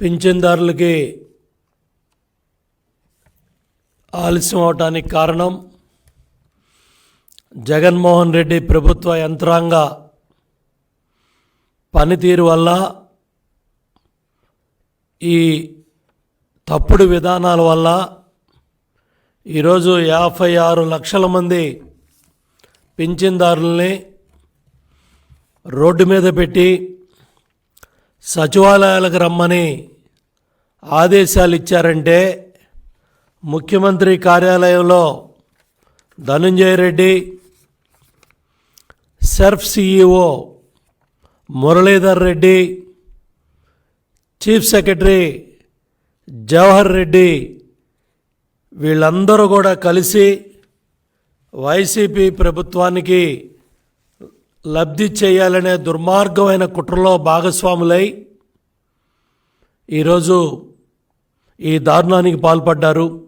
పింఛన్దారులకి ఆలస్యం అవటానికి కారణం జగన్మోహన్ రెడ్డి ప్రభుత్వ యంత్రాంగ పనితీరు వల్ల ఈ తప్పుడు విధానాల వల్ల ఈరోజు యాభై ఆరు లక్షల మంది పింఛన్దారుల్ని రోడ్డు మీద పెట్టి సచివాలయాలకు రమ్మని ఆదేశాలు ఇచ్చారంటే ముఖ్యమంత్రి కార్యాలయంలో Dhanunjaya Reddy SERP CEO Muralidhar Reddy chief secretary Jawahar Reddy వీళ్ళందరూ కూడా కలిసి వైసీపీ ప్రభుత్వానికి లబ్ధి చేయాలనే దుర్మార్గమైన కుట్రలో భాగస్వాములై ఈరోజు ఈ దారుణానికి పాల్పడ్డారు.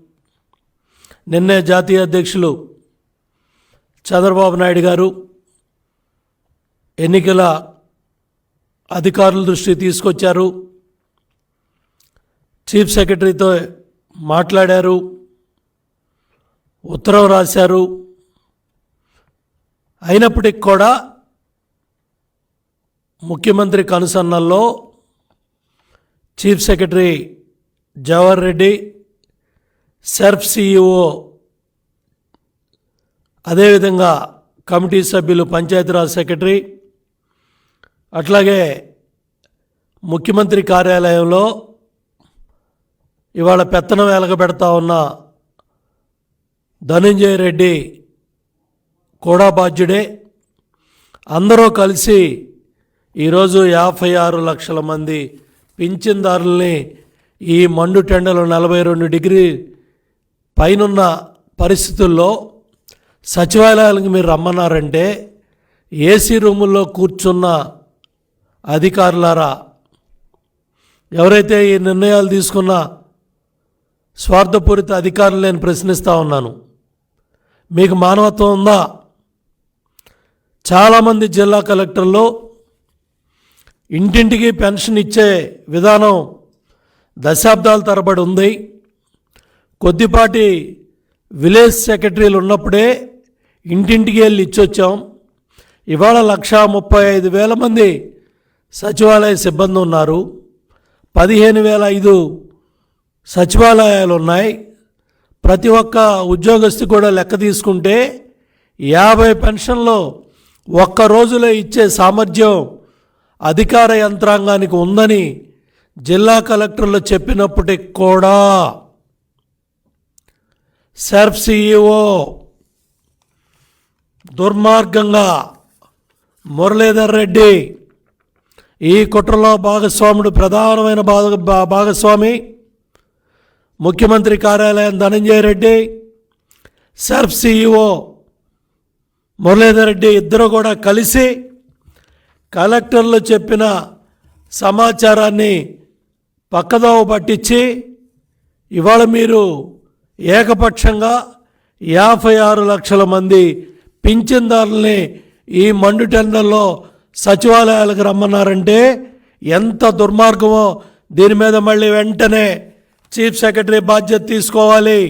నిన్నే జాతీయ అధ్యక్షులు చంద్రబాబు నాయుడు గారు ఎన్నికల అధికారుల దృష్టి తీసుకొచ్చారు. చీఫ్ సెక్రటరీతో మాట్లాడారు. ఉత్తరం రాశారు. అయినప్పటికి కూడా ముఖ్యమంత్రి కనుసన్నల్లో chief secretary Jawahar Reddy SERP CEO అదేవిధంగా కమిటీ సభ్యులు పంచాయతీరాజ్ సెక్రటరీ అట్లాగే ముఖ్యమంత్రి కార్యాలయంలో ఇవాళ పెత్తనం వెలగబెడతా ఉన్న ధనంజయ రెడ్డి కూడా బాధ్యుడే. అందరూ కలిసి ఈరోజు యాభై ఆరు లక్షల మంది పింఛన్దారుల్ని ఈ మండు టెండలు నలభై రెండు డిగ్రీ పైనున్న పరిస్థితుల్లో సచివాలయాలకు మీరు రమ్మన్నారంటే ఏసీ రూముల్లో కూర్చున్న అధికారులారా ఎవరైతే ఈ నిర్ణయాలు తీసుకున్న స్వార్థపూరిత అధికారులు నేను ప్రశ్నిస్తూ ఉన్నాను. మీకు మానవత్వం ఉందా? చాలామంది జిల్లా కలెక్టర్లు ఇంటింటికి పెన్షన్ ఇచ్చే విధానం దశాబ్దాల తరబడి ఉంది. కొద్దిపాటి విలేజ్ సెక్రటరీలు ఉన్నప్పుడే ఇంటింటికి వెళ్ళి ఇచ్చొచ్చాం. ఇవాళ లక్ష ముప్పై ఐదు వేల మంది సచివాలయ సిబ్బంది ఉన్నారు. పదిహేను వేల ఐదు సచివాలయాలు ఉన్నాయి. ప్రతి ఒక్క ఉద్యోగస్తు కూడా లెక్క తీసుకుంటే యాభై పెన్షన్లో ఒక్క రోజులో ఇచ్చే సామర్థ్యం అధికార యంత్రాంగానికి ఉందని జిల్లా కలెక్టర్లు చెప్పినప్పటికి కూడా సెర్ఫ్ సిఇఓ దుర్మార్గంగా మురళీధర్ రెడ్డి ఈ కుట్రలో భాగస్వాముడు ప్రధానమైన భాగ భా- భాగస్వామి ముఖ్యమంత్రి కార్యాలయం ధనంజయ రెడ్డి సెర్ఫ్ సిఇఓ మురళీధర్ రెడ్డి ఇద్దరు కూడా కలిసి కలెక్టర్లు చెప్పిన సమాచారాన్ని పక్కదోవ పట్టించి ఇవాళ మీరు ఏకపక్షంగా యాభై ఆరు లక్షల మంది పింఛన్దారుల్ని ఈ మండు టెండర్లో సచివాలయాలకు రమ్మన్నారంటే ఎంత దుర్మార్గమో దీని మీద మళ్ళీ వెంటనే చీఫ్ సెక్రటరీ బాధ్యత తీసుకోవాలి.